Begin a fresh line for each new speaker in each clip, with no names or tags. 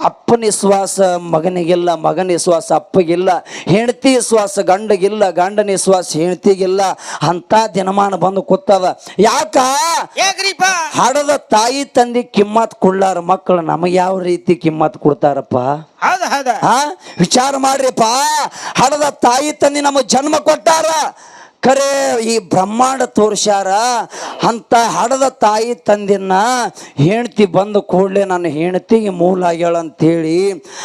ಅಪ್ಪನ ವಿಶ್ವಾಸ ಮಗನಿಗಿಲ್ಲ ಮಗನ ವಿಶ್ವಾಸ ಅಪ್ಪಗಿಲ್ಲ ಹೆಂಡತಿ ವಿಶ್ವಾಸ ಗಂಡಗಿಲ್ಲ ಗಂಡನ ವಿಶ್ವಾಸ ಹೆಂಡತಿಗಿಲ್ಲ ಅಂತ ದಿನಮಾನ ಬಂದು ಕೂತದ ಯಾಕ? ಹಡದ ತಾಯಿ ತಂದೆ ಕಿಮ್ಮತ್ ಕೊಡ್ಲಾರ ಮಕ್ಕಳು ನಮಗೆ ಯಾವ ರೀತಿ ಕಿಮ್ಮತ್ ಕೊಡ್ತಾರಪ್ಪ? ವಿಚಾರ ಮಾಡ್ರಿಪ್ಪ. ಹಡದ ತಾಯಿ ತಂದೆ ನಮಗೆ ಜನ್ಮ ಕೊಟ್ಟಾರ. ಖರೆ ಈ ಬ್ರಹ್ಮಾಂಡ ತೋರ್ಸ್ಯಾರ ಅಂತ ಹಡದ ತಾಯಿ ತಂದಿನ ಹೆಂಡ್ತಿ ಬಂದ ಕೂಡಲೇ ನನ್ನ ಹೆಂಡ್ತಿಗೆ ಮೂಲ ಆಗ್ಯಾಳ ಅಂತೇಳಿ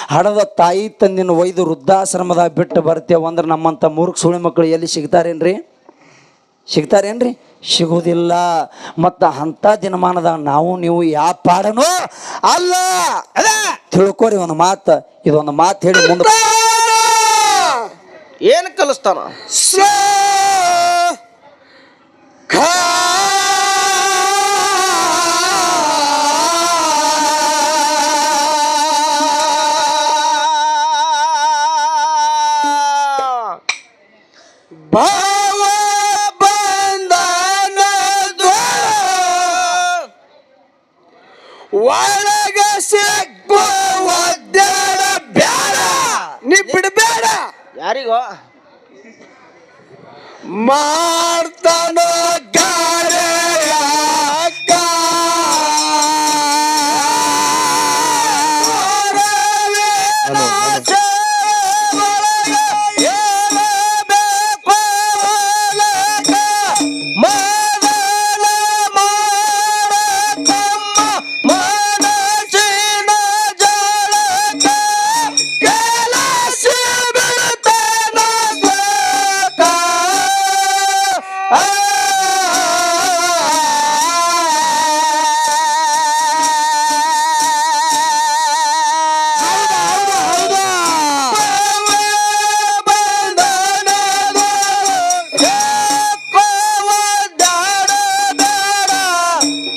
ಹಡದ ತಾಯಿ ತಂದಿನ ಒಯ್ದು ವೃದ್ಧಾಶ್ರಮದಾಗ ಬಿಟ್ಟು ಬರ್ತೇವೆ ಅಂದ್ರೆ ನಮ್ಮಂಥ ಮೂರ್ಖ ಸುಳಿ ಮಕ್ಕಳು ಎಲ್ಲಿ ಸಿಗ್ತಾರೇನ್ರಿ? ಸಿಗ್ತಾರೇನ್ರಿ? ಸಿಗುವುದಿಲ್ಲ ಮತ್ತು ಅಂಥ ದಿನಮಾನದಾಗ ನಾವು ನೀವು ಯಾವ ಪಾಡನೋ ಅಲ್ಲ. ತಿಳ್ಕೊರಿ ಒಂದು ಮಾತು ಇದೊಂದು ಮಾತು ಹೇಳಿ ಮುಂದೆ.
ಏನು ಕಲಿಸ್ತಾನ? Mom.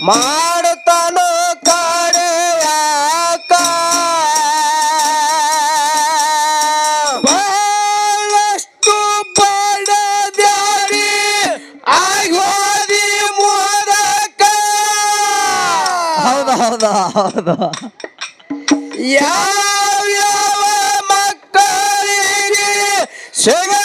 ಮಾಡ್ತಾನೋ ಕಾಡೆಯಾಕ ಬಹಳಷ್ಟು ಬಡದ್ಯಾರಿ ಆಗೋದಿ ಮೋದಕ ಹೌದಾ ಹೌದಾ ಹೌದಾ? ಯಾವ್ಯಾವ ಮಕ್ಕಳಿಗೆ ಸಿಗಲಿಲ್ಲ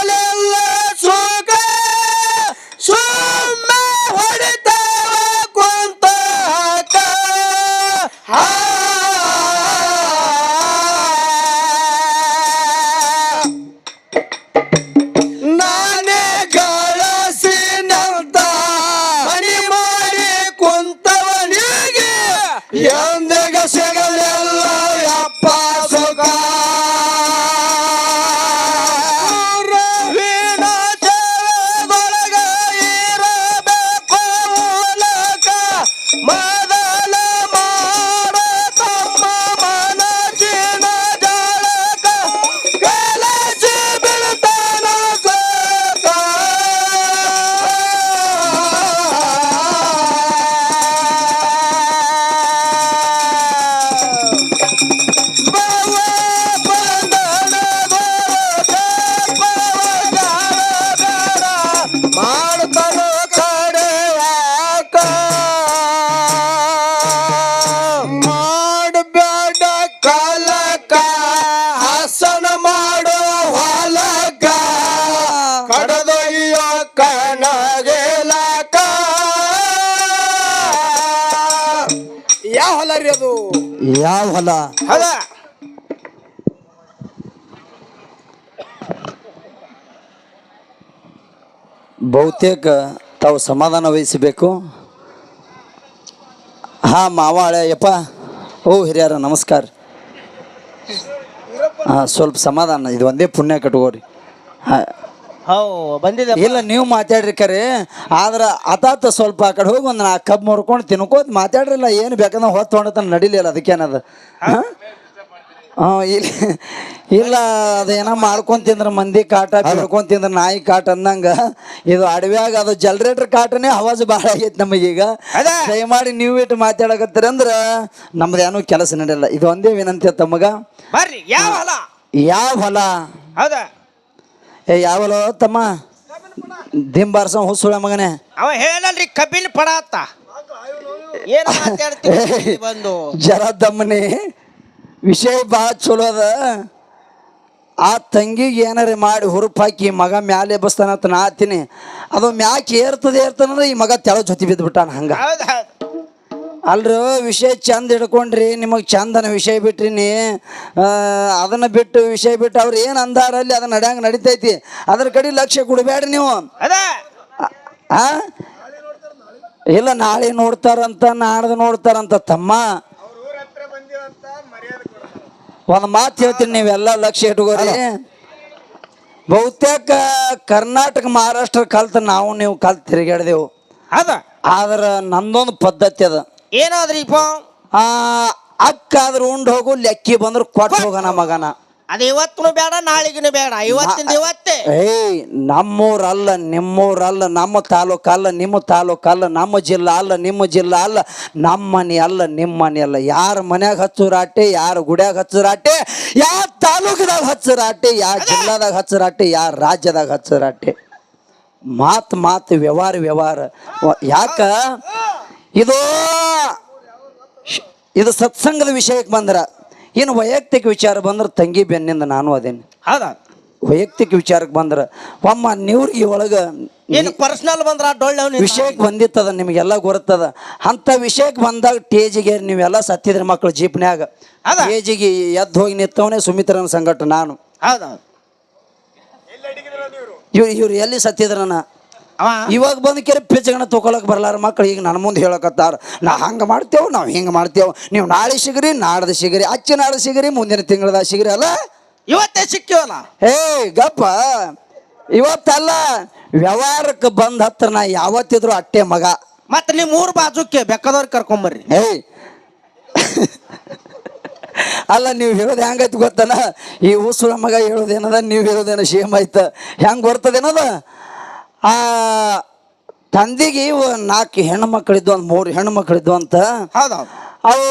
ಯಾವ ಹೊಲ? ಹೊಲ. ಬಹುತೇಕ ತಾವು ಸಮಾಧಾನ ವಹಿಸಬೇಕು. ಹಾ ಮಾವ ಹಳೆಯಪ್ಪ ಓ ಹಿರಿಯರ ನಮಸ್ಕಾರ. ಹಾಂ ಸ್ವಲ್ಪ ಸಮಾಧಾನ ಇದು ಒಂದೇ ಪುಣ್ಯ ಕಟ್ಕೋರಿ ಹಾಂ.
ಹೌ ಬಂದಿದೆ
ಇಲ್ಲ ನೀವು ಮಾತಾಡ್ರಿ ಕರೆ. ಆದ್ರೆ ಅತಾತ ಸ್ವಲ್ಪ ಆ ಕಡೆ ಹೋಗಿ ಒಂದು ನಾಲ್ಕು ಕಬ್ಬು ಮುರ್ಕೊಂಡು ತಿನ್ಕೋತ ಮಾತಾಡ್ರಿಲ್ಲ ಏನು ಬೇಕಂದ್ರೆ ಹೊತ್ತು ಹೊಂಡತನ ನಡಿಲಿಲ್ಲ ಅದಕ್ಕೇನದ? ಹಾಂ? ಹಾಂ? ಇಲ್ಲ ಇಲ್ಲ ಅದೇನೋ ಮಾಡ್ಕೊಂಡ್ ತಿಂದ್ರೆ ಮಂದಿ ಕಾಟ ಬಿಡ್ಕೊಂಡ್ ತಿಂದ್ರ ನಾಯಿ ಕಾಟ ಅಂದಂಗ. ಇದು ಅಡವ್ಯಾಗ ಅದು ಜನ್ರೇಟರ್ ಕಾಟನೇ ಅವಾಜ್ ಭಾಳ ಆಗೈತೆ ನಮಗೀಗ
ಅದ.
ದಯಮಾಡಿ ನೀವು ಇಟ್ಟು ಮಾತಾಡಕತ್ತೀರ ಅಂದ್ರೆ ನಮ್ದು ಏನೂ ಕೆಲಸ ನಡೆಯಲ್ಲ. ಇದು ಒಂದೇ ವಿನಂತಿ ತಮಗ
ಬರ್ರಿ ಯಾವ ಹೊಲ?
ಯಾವ ಹೊಲ?
ಹೌದ?
ಏ ಯಾವಲೋ ತಮ್ಮ? ದಿಂಬಾರ್ಸ ಹುಸುಳ ಮಗನೇ.
ಅವ ಹೇಳಲ್ರಿ ಕಬ್ಬಿನ ಪಡ ಅತ್ತ ಏನ್ ಮಾತಾಡ್ತೀವಿ ಬಂದು.
ಜರ ದಮ್ಮನಿ ವಿಷಯ ಭಾಳ ಚಲೋ ಅದ. ಆ ತಂಗಿಗೆ ಏನಾರ ಮಾಡಿ ಹುರುಪಾಕಿ ಮಗ ಮ್ಯಾಲೆ ಬಸ್ತಾನ ಅಂತ ನಾ ಹತ್ತೀನಿ ಅದು ಮ್ಯಾಕ್ ಏರ್ತದೆ ಏರ್ತನಂದ್ರೆ ಈ ಮಗ ತೆಳ ಜೊತೆ ಬಿದ್ದುಬಿಟ್ಟಾನ ಹಂಗ.
ಹೌದು.
ಅಲ್ರಿ ವಿಷಯ ಚಂದ ಹಿಡ್ಕೊಂಡ್ರಿ ನಿಮಗೆ ಚಂದನ ವಿಷಯ ಬಿಟ್ರಿನಿ. ಅದನ್ನ ಬಿಟ್ಟು ವಿಷಯ ಬಿಟ್ಟು ಅವ್ರು ಏನು ಅಂದಾರಲ್ಲಿ ಅದನ್ನ ನಡ್ಯಾಂಗ ನಡಿತೈತಿ. ಅದ್ರ ಕಡೆ ಲಕ್ಷ್ಯ ಕೊಡಬೇಡ್ರಿ ನೀವು. ಆ ಇಲ್ಲ ನಾಳೆ ನೋಡ್ತಾರಂತ ನಾಡ್ದು ನೋಡ್ತಾರಂತ ತಮ್ಮ. ಒಂದು ಮಾತು ಹೇಳ್ತೀನಿ ನೀವೆಲ್ಲ ಲಕ್ಷ್ಯ ಇಟ್ಕೋರಿ. ಬಹುತೇಕ ಕರ್ನಾಟಕ ಮಹಾರಾಷ್ಟ್ರ ಕಲ್ತ ನಾವು ನೀವು ಕಲ್ತು ತಿರುಗಾಡ್ದೇವು
ಅದ.
ಆದ್ರೆ ನಂದೊಂದು ಪದ್ಧತಿ ಅದ.
ಏನಾದ್ರಿ ಇಪ್ಪ?
ಆ ಅಕ್ಕ ಆದ್ರೆ ಉಂಡು ಹೋಗು ಲೆಕ್ಕಿ ಬಂದ್ರೆ ಕೊಟ್ಟು ಹೋಗೋಣ ಮಗನ.
ಅದು ಇವತ್ತೂ ಬೇಡ ನಾಳಿಗೂ ಬೇಡ. ಇವತ್ತಿಂದ ಇವತ್ತೇ.
ಏಯ್ ನಮ್ಮೂರಲ್ಲ ನಿಮ್ಮೂರಲ್ಲ ನಮ್ಮ ತಾಲೂಕಲ್ಲ ನಿಮ್ಮ ತಾಲೂಕಲ್ಲ ನಮ್ಮ ಜಿಲ್ಲಾ ಅಲ್ಲ ನಿಮ್ಮ ಜಿಲ್ಲಾ ಅಲ್ಲ ನಮ್ಮ ಮನೆ ಅಲ್ಲ ನಿಮ್ಮ ಮನೆ ಅಲ್ಲ. ಯಾರ ಮನ್ಯಾಗ ಹಚ್ಚುರಾಟೆ ಯಾರ ಗುಡ್ಯಾಗ ಹಚ್ಚುರಾಟೆ ಯಾರ ತಾಲೂಕದಾಗ ಹಚ್ಚುರಾಟೆ ಯಾರ ಜಿಲ್ಲಾದಾಗ ಹಚ್ಚುರಾಟೆ ಯಾರ ರಾಜ್ಯದಾಗ ಹಚ್ಚುರಾಟೆ. ಮಾತು ಮಾತು ವ್ಯವಹಾರ ವ್ಯವಹಾರ. ಯಾಕ? ಇದು ಶ್- ಇದು ಸತ್ಸಂಗದ ವಿಷಯಕ್ಕೆ ಬಂದ್ರ ಇನ್ನು ವೈಯಕ್ತಿಕ ವಿಚಾರ ಬಂದ್ರೆ ತಂಗಿ ಬೆನ್ನಿಂದ ನಾನು ಅದೇನು.
ಹೌದಾ?
ವೈಯಕ್ತಿಕ ವಿಚಾರಕ್ಕೆ ಬಂದ್ರೆ ಒಮ್ಮ ನೀವ್ರಿಗೆ ಒಳಗೆ
ಏನು ಪರ್ಸನಲ್ ಬಂದ್ರೆ ಡೊಳ್ಳೆ
ವಿಷಯಕ್ಕೆ ಬಂದಿತ್ತದ ನಿಮಗೆಲ್ಲ ಗೊತ್ತದ ಅಂಥ ವಿಷಯಕ್ಕೆ ಬಂದಾಗ ಟೇಜಿಗೆ ನೀವೆಲ್ಲ ಸತ್ತಿದ್ರಿ ಮಕ್ಕಳು ಜೀಪ್ನ್ಯಾಗ.
ಅದ.
ಟೇಜಿಗೆ ಎದ್ದು ಹೋಗಿ ನಿಂತವನೇ ಸುಮಿತ್ರನ ಸಂಘಟ ನಾನು.
ಹೌದಾ?
ಇವ್ರು ಇವ್ರು ಎಲ್ಲಿ ಸತ್ತಿದ್ರನ? ಇವಾಗ ಬಂದು ಕೆರೆ ಪಿಚ್ಚಗಣ ತೊಗೊಳಕ್ ಬರಲಾರ ಮಕ್ಳು. ಈಗ ನನ್ನ ಮುಂದೆ ಹೇಳಕತ್ತಾರ ನಾ ಹಂಗೆ ಮಾಡ್ತೇವೆ ನಾವು ಹಿಂಗೆ ಮಾಡ್ತೇವೆ. ನೀವು ನಾಳೆ ಸಿಗ್ರಿ ನಾಡ್ದು ಸಿಗ್ರಿ ಅಚ್ಚಿ ನಾಳೆ ಸಿಗ್ರಿ ಮುಂದಿನ ತಿಂಗಳದಾಗ ಸಿಗ್ರಿ ಅಲ್ಲ?
ಇವತ್ತೇ ಸಿಕ್ಕಿವಲ್ಲ
ಹೇ ಗಪ್ಪ. ಇವತ್ತಲ್ಲ ವ್ಯವಹಾರಕ್ಕೆ ಬಂದ ಹತ್ರ ನಾ ಯಾವತ್ತಿದ್ರು ಅಟ್ಟೆ ಮಗ.
ಮತ್ತೆ ನೀವು ಮೂರು ಬಾಜುಕ್ಕೆ ಬೇಕಾದವ್ರು ಕರ್ಕೊಂಬರ್ರಿ.
ಹೇ. ಅಲ್ಲ ನೀವು ಹೇಳೋದು ಹೆಂಗೈತಿ ಗೊತ್ತನ? ಈ ಉಸುಳ ಮಗ ಹೇಳೋದೇನದ ನೀವು ಹೇಳೋದೇನ ಸೇಮ್ ಆಯ್ತ ಹೆಂಗೆ ಬರ್ತದೇನದ? ಆ ತಂದಿಗೆ ನಾಲ್ಕು ಹೆಣ್ಣು ಮಕ್ಕಳಿದ್ದು ಒಂದು ಮೂರು ಹೆಣ್ಣು ಮಕ್ಕಳಿದ್ದು ಅಂತ. ಅವು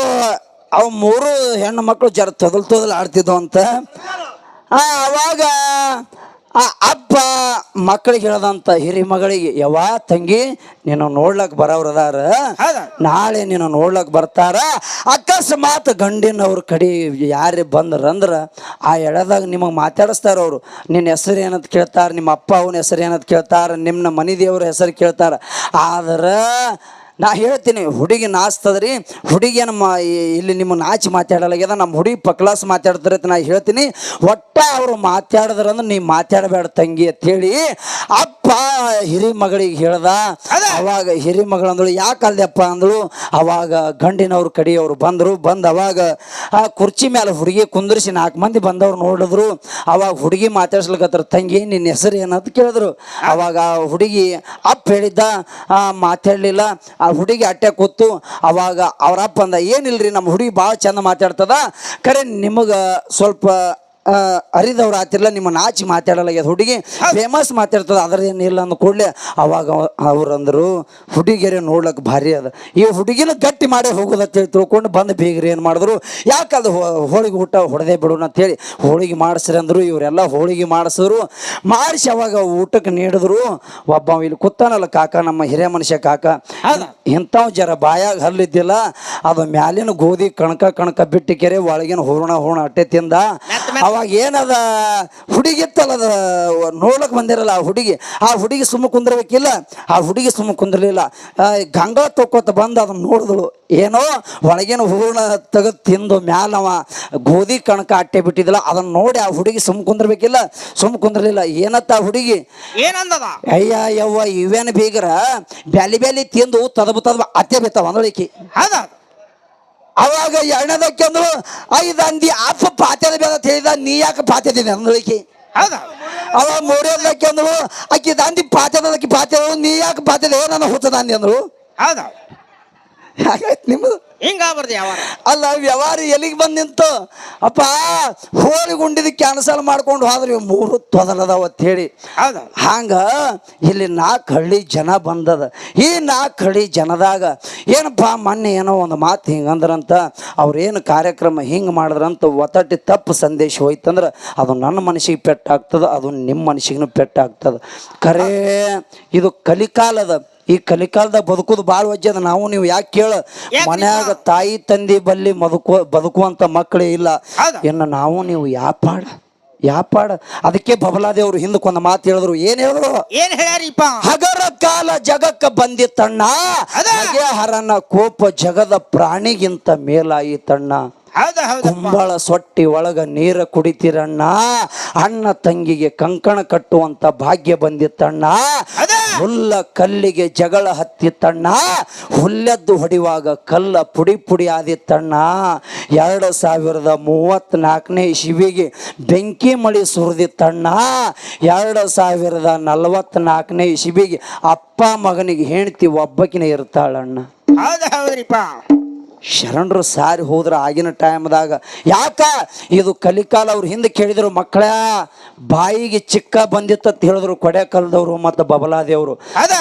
ಅವು ಮೂರು ಹೆಣ್ಣು ಮಕ್ಕಳು ಜರ ತೊದಲ್ ತೊದಲ್ ಆಡ್ತಿದ್ವು ಅಂತ. ಆ, ಅವಾಗ ಆ ಅಪ್ಪ ಮಕ್ಕಳಿಗೆ ಹೇಳದಂತ ಹಿರಿ ಮಗಳಿಗೆ ಯವ್ವ ತಂಗಿ ನೀನು ನೋಡ್ಲಕ್ ಬರವ್ರದಾರ ನಾಳೆ ನೀನು ನೋಡ್ಲಕ್ ಬರ್ತಾರ. ಅಕಸ್ಮಾತ್ ಗಂಡಿನವ್ರ ಕಡೆ ಯಾರೇ ಬಂದ್ರಂದ್ರ ಆ ಎಳೆದಾಗ ನಿಮಗೆ ಮಾತಾಡಿಸ್ತಾರ ಅವರು. ನಿನ್ನ ಹೆಸರು ಏನಂತ ಕೇಳ್ತಾರ ನಿಮ್ಮ ಅಪ್ಪ ಅವನ ಹೆಸರು ಏನಂತ ಕೇಳ್ತಾರ ನಿಮ್ಮ ಮನೆ ದೇವ್ರ ಹೆಸರು ಕೇಳ್ತಾರ. ಆದ್ರೆ ನಾ ಹೇಳ್ತೀನಿ, ಹುಡುಗಿ ನಾಚ್ತದ್ರಿ ಹುಡುಗಿಯನ್ನ ಮಾ ಇಲ್ಲಿ ನಿಮ್ಮ ನಾಚಿ ಮಾತಾಡಲಾಗ್ಯದ, ನಮ್ಮ ಹುಡುಗಿ ಪಕ್ಲಾಸ್ ಮಾತಾಡ್ತಾರೆ ಅಂತ ನಾ ಹೇಳ್ತೀನಿ, ಒಟ್ಟ ಅವರು ಮಾತಾಡಿದ್ರಂದ್ರೆ ನೀ ಮಾತಾಡಬೇಡ ತಂಗಿ ಅಂತ ಹೇಳಿ ಅಪ್ಪ ಹಿರಿ ಮಗಳಿಗೆ ಹೇಳ್ದ ಅವಾಗ ಹಿರಿ ಮಗಳಂದಳು ಯಾಕೆ ಅಲ್ದಪ್ಪ ಅಂದಳು ಅವಾಗ ಗಂಡಿನವ್ರ ಕಡಿಯವ್ರು ಬಂದರು ಬಂದು ಅವಾಗ ಆ ಕುರ್ಚಿ ಮೇಲೆ ಹುಡುಗಿ ಕುಂದ್ರಿಸಿ ನಾಲ್ಕು ಮಂದಿ ಬಂದವ್ರು ನೋಡಿದ್ರು ಅವಾಗ ಹುಡುಗಿ ಮಾತಾಡ್ಸ್ಲಿಕ್ಕತ್ರ ತಂಗಿ ನಿನ್ನ ಹೆಸರು ಏನಂತ ಕೇಳಿದ್ರು. ಅವಾಗ ಆ ಹುಡುಗಿ ಅಪ್ಪ ಹೇಳಿದ್ದ ಆ, ಮಾತಾಡ್ಲಿಲ್ಲ ಆ ಹುಡುಗಿ ಅಟ್ಟೆ ಕೂತು ಅವಾಗ ಅವ್ರ ಅಪ್ಪ ಅಂದ ಏನಿಲ್ರಿ ನಮ್ಮ ಹುಡುಗಿ ಭಾಳ ಚಂದ ಮಾತಾಡ್ತದ ಕರೆ ನಿಮಗೆ ಸ್ವಲ್ಪ ಅರಿದವ್ರು ಆತಿರ್ಲ ನಿಮ್ಮ ನಾಚಿ ಮಾತಾಡಲಾಗ್ಯದ ಹುಡುಗಿ ಫೇಮಸ್ ಮಾತಾಡ್ತದ ಅದ್ರದೇನಿಲ್ಲ ಅಂದ ಕೂಡಲೇ ಅವಾಗ ಅವ್ರು ಅಂದರು ಹುಡುಗಿಯರೇ ನೋಡ್ಲಕ್ ಭಾರಿ ಅದ. ಈ ಹುಡುಗಿನ ಗಟ್ಟಿ ಮಾಡೇ ಹೋಗೋದತ್ತ ಹೇಳಿ ತಿಳ್ಕೊಂಡು ಬಂದು ಬೀಗ್ರಿ ಏನು ಮಾಡಿದ್ರು ಯಾಕೆ ಅದು ಹೋಳಿಗೆ ಊಟ ಹೊಡೆದೇ ಬಿಡೋಣ ಅಂತೇಳಿ ಹೋಳಿಗೆ ಮಾಡಿಸ್ರಿ ಅಂದರು ಇವರೆಲ್ಲ ಹೋಳಿಗೆ ಮಾಡಿಸಿದ್ರು. ಮಾಡಿಸಿ ಅವಾಗ ಊಟಕ್ಕೆ ನೀಡಿದ್ರು. ಒಬ್ಬ ಇಲ್ಲಿ ಕೂತಾನಲ್ಲ ಕಾಕ ನಮ್ಮ ಹಿರಿಯ ಮನುಷ್ಯ ಕಾಕ? ಇಂಥವ್ ಜರ ಬಾಯಾಗ ಹಲ್ಲಿದ್ದಿಲ್ಲ ಅದು ಮ್ಯಾಲಿನ ಗೋಧಿ ಕಣಕ ಕಣಕ ಬಿಟ್ಟು ಕೆರೆ ಒಳಗಿನ ಹೂರ್ಣ ಹೂರ್ಣ ಅಟ್ಟೆ ತಿಂದ ಅವಾಗ ಏನದ ಹುಡುಗಿತ್ತಲ್ಲ ಅದ ನೋಡಕ್ ಬಂದಿರಲ್ಲ ಆ ಹುಡುಗಿ. ಆ ಹುಡುಗಿ ಸುಮ್ಮ ಕುಂದ್ರಬೇಕಿಲ್ಲ ಆ ಹುಡುಗಿ ಸುಮ್ಮ ಕುಂದ್ರಲಿಲ್ಲ. ಗಂಗಾ ತೊಕ್ಕೋತ ಬಂದು ಅದನ್ನ ನೋಡಿದಳು. ಏನೋ ಒಳಗಿನ ಹೂರ್ಣ ತೆಗೆದು ತಿಂದು ಮ್ಯಾಲವ ಗೋಧಿ ಕಣಕ ಅಟ್ಟೆ ಬಿಟ್ಟಿದ್ದಿಲ್ಲ ಅದನ್ನ ನೋಡಿ ಆ ಹುಡುಗಿ ಸುಮ್ಮ ಕುಂದಿರ್ಬೇಕಿಲ್ಲ ಸುಮ್ಮ ಕುಂದ್ರಲಿಲ್ಲ. ಏನತ್ತ ಆ ಹುಡುಗಿ?
ಏನಂದದ?
ಅಯ್ಯ ಯವ್ವ ಇವೇನು ಬೀಗರ ಬ್ಯಾಲಿ ಬ್ಯಾಲಿ ತಿಂದು ತದಬ ತದಬ ಅತ್ತೆ ಬಿತ್ತಾವ ಅಂದಳಿಕಿ
ಹೌದಾ
ಅವಾಗ ಎರಡನೇದಕ್ಕೆ ಅಂದ್ರು ಐದು ಅಂದಿ ಅಪ್ಪ ಪಾತ್ಯದ ಬೇಡ ಅಂತ ಹೇಳಿದ ನೀ ಯಾಕೆ ಪಾತ್ಯದಿದೆ ಅಂದಳಿಕಿ
ಹೌದಾ?
ಅವಾಗ ಮೂರನೇದಕ್ಕೆ ಅಂದ್ರು ಆಕಿ ದಂದಿ ಪಾತ್ಯದಕ್ಕೆ ಪಾತ್ಯದ ನೀ ಯಾಕೆ ಪಾತ್ಯದ? ನನ್ನ ಹುಟ್ಟದ ಅಂದಿ ಅಂದ್ರು.
ಹೌದಾ?
ಹಾಗಾಯ್ತು ನಿಮ್ಮದು
ಹಿಂಗ ಬರ್ದು ಯಾವ
ಅಲ್ಲ ವ್ಯವಹಾರ ಎಲ್ಲಿಗೆ ಬಂದು ನಿಂತು? ಅಪ್ಪ ಹೋಳಿ ಗುಂಡಿದ ಕ್ಯಾನ್ಸಲ್ ಮಾಡ್ಕೊಂಡು ಹೋದ್ರೆ ಮೂರು ತೊದಲದಾವ ಅಂತ ಹೇಳಿ. ಹಂಗ ಇಲ್ಲಿ ನಾಲ್ಕು ಹಳ್ಳಿ ಜನ ಬಂದದ. ಈ ನಾಲ್ಕು ಹಳ್ಳಿ ಜನದಾಗ ಏನಪ್ಪ ಮೊನ್ನೆ ಏನೋ ಒಂದು ಮಾತು ಹಿಂಗಂದ್ರಂತ ಅವ್ರೇನು ಕಾರ್ಯಕ್ರಮ ಹಿಂಗೆ ಮಾಡಿದ್ರಂತ ಒತ್ತಟ್ಟಿ ತಪ್ಪು ಸಂದೇಶ ಹೋಯ್ತಂದ್ರೆ ಅದು ನನ್ನ ಮನಸ್ಸಿಗೆ ಪೆಟ್ಟಾಗ್ತದೆ ಅದು ನಿಮ್ಮ ಮನಸ್ಸಿಗೂ ಪೆಟ್ಟಾಗ್ತದೆ. ಕರೆ ಇದು ಕಲಿಕಾಲದ ಈ ಕಲಿಕಾಲದಾಗ ಬದುಕುದು ಭಾಳ ವಜ್ಜದ ನಾವು ನೀವು ಯಾಕೆ ಕೇಳ? ಮನ್ಯಾಗ ತಾಯಿ ತಂದಿ ಬಲ್ಲಿ ಬದುಕು ಬದುಕುವಂತ ಮಕ್ಕಳೇ ಇಲ್ಲ? ಇನ್ನು ನಾವು ನೀವು ಯಾಪಾಡ? ಯಾಪಾಡ? ಅದಕ್ಕೆ ಬಬಲಾದೇವ್ರು ಹಿಂದಕ್ಕೊಂದು ಮಾತು ಹೇಳಿದ್ರು. ಏನ್ ಹೇಳಿದ್ರು?
ಏನ್ ಹೇಳ್ಯಾರಿಪ್ಪ?
ಹಗರ ಕಾಲ ಜಗಕ್ಕ ಬಂದಿತ್ತಣ್ಣ. ಹಾಗೆ ಹರನ ಕೋಪ ಜಗದ ಪ್ರಾಣಿಗಿಂತ ಮೇಲಾಯಿತಣ್ಣ ಕುಂಬಳ ಸೊಟ್ಟಿ ಒಳಗ ನೀರ ಕುಡಿತಿರಣ್ಣ. ಅಣ್ಣ ತಂಗಿಗೆ ಕಂಕಣ ಕಟ್ಟುವಂತ ಭಾಗ್ಯ ಬಂದಿತ್ತಣ್ಣ. ಹುಲ್ಲ ಕಲ್ಲಿಗೆ ಜಗಳ ಹತ್ತಿತ್ತಣ್ಣ. ಹುಲ್ಲೆದ್ದು ಹೊಡಿವಾಗ ಕಲ್ಲ ಪುಡಿ ಪುಡಿ ಆದಿತ್ತಣ್ಣ. ಎರಡು ಸಾವಿರದ ಮೂವತ್ತ್ನಾಲ್ಕನೇ ಶಿವಿಗೆ ಬೆಂಕಿ ಮಳಿ ಸುರಿದಿತ್ತಣ್ಣ. ಎರಡು ಸಾವಿರದ ನಲವತ್ನಾಲ್ಕನೇ ಶಿವಿಗೆ ಅಪ್ಪ ಮಗನಿಗೆ ಹೆಂಡ್ತಿ ಒಬ್ಬಕಿನ ಇರ್ತಾಳಣ್ಣ.
ಹೌದು ಹೌದ್ರಿಪ್ಪ.
ಶರಣರು ಸಾರಿ ಹೋದ್ರೆ ಆಗಿನ ಟೈಮ್ದಾಗ ಯಾಕ? ಇದು ಕಲಿಕಾಲ ಅವ್ರು ಹಿಂದೆ ಕೇಳಿದರು ಮಕ್ಕಳ ಬಾಯಿಗೆ ಚಿಕ್ಕ ಬಂದಿತ್ತಂತ ಹೇಳಿದ್ರು ಕೊಡೆಕಲ್ದವರು ಮತ್ತು ಬಬಲಾದೇವರು.